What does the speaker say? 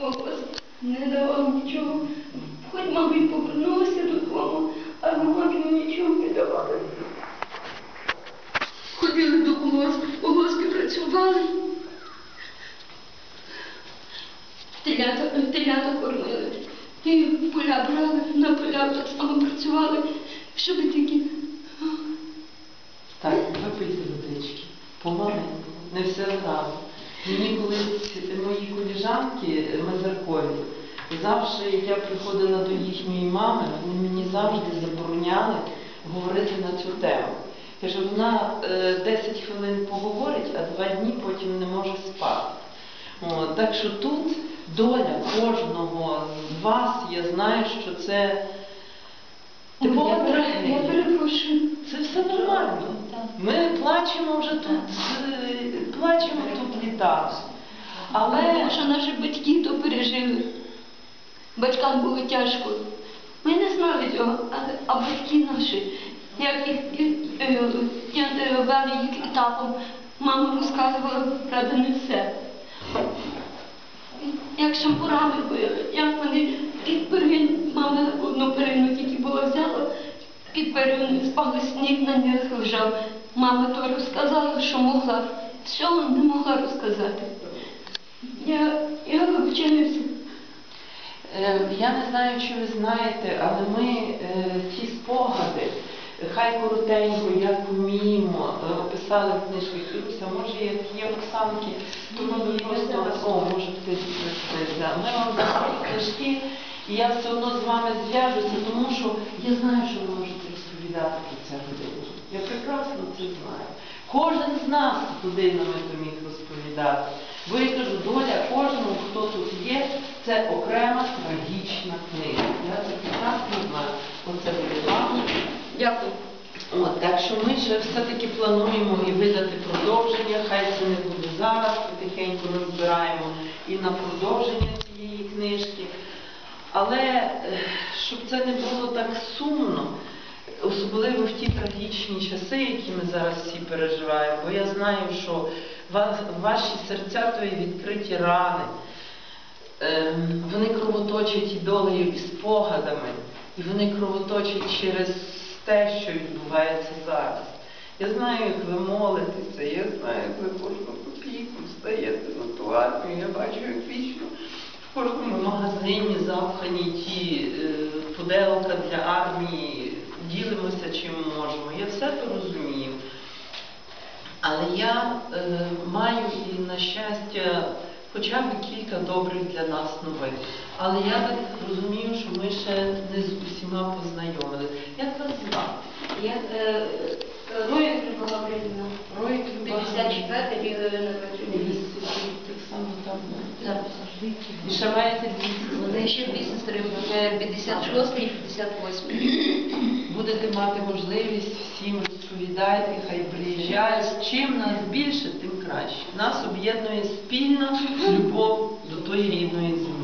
голос не давав нічого. Хоч, мабуть, повернулася додому, але мамі нічого не давали. Ходили до колгоспу, в працювали. Телята, телята кормили. І поля брали, на поля так само працювали, щоб тільки Так, випийте водички. Помаленьку, не все одразу. Мені колись мої коліжанки е, мазеркові, завжди, як я приходила до їхньої мами, вони мені завжди забороняли говорити на цю тему. Каже, вона е, 10 хвилин поговорить, а два дні потім не може спати. От, так що тут доля кожного з вас, я знаю, що це типова я, пере- я перепрошую. Це все нормально. Ми плачемо вже тут, е, плачемо тут літа. Але що наші батьки то пережили. Батькам було тяжко. Ми не знали цього, а батьки наші, як їх е, е, вели їх етапом, мама розказувала, правда, не все. Як шампурами били, як вони під перин, мама одну перину тільки було взяла, під перину спали сніг на них лежав. Мама то розказала, що могла. Всього не могла розказати. Я, я вибачаюся. е, я не знаю, чи ви знаєте, але ми е, ті спогади, хай коротенько, як вміємо, е, описали в книжках Люся, може, як є Оксанки, то ми просто о, може хтось прийшли. Ми вам дамо книжки, і я все одно з вами зв'яжуся, тому що я знаю, що ви можете розповідати про це годину. Я прекрасно це знаю. Кожен з нас годинами то міг розповідати. Бо я кажу, доля кожного, хто тут є, це окрема трагічна книга. Я це прекрасно знаю. Оце буде вам. Дякую. От, так що ми ще все-таки плануємо і видати продовження, хай це не буде зараз, потихеньку розбираємо і на продовження цієї книжки. Але е, щоб це не було так сумно, ті трагічні часи, які ми зараз всі переживаємо, бо я знаю, що ваші серця то є відкриті рани. Ем, Вони кровоточать ідолею і спогадами, і вони кровоточать через те, що відбувається зараз. Я знаю, як ви молитеся, я знаю, як ви кожну копійку встаєте на ту армію. Я бачу, як вічно в кожному магазині запхані ті е, пуделка для армії, ділимося чим можемо. Я все то розумію. Але я е, маю і на щастя хоча б кілька добрих для нас новин. Але я так розумію, що ми ще не з усіма познайомили. Як вас звати? Я е, Роя Крипова Григорівна. Рой 54 рік народження. Так само там. Зараз. І ще маєте дві Вони ще дві сестри, е, 56 і 58. Будете мати можливість всім розповідати, хай приїжджають. Чим нас більше, тим краще. Нас об'єднує спільна любов до тої рідної землі.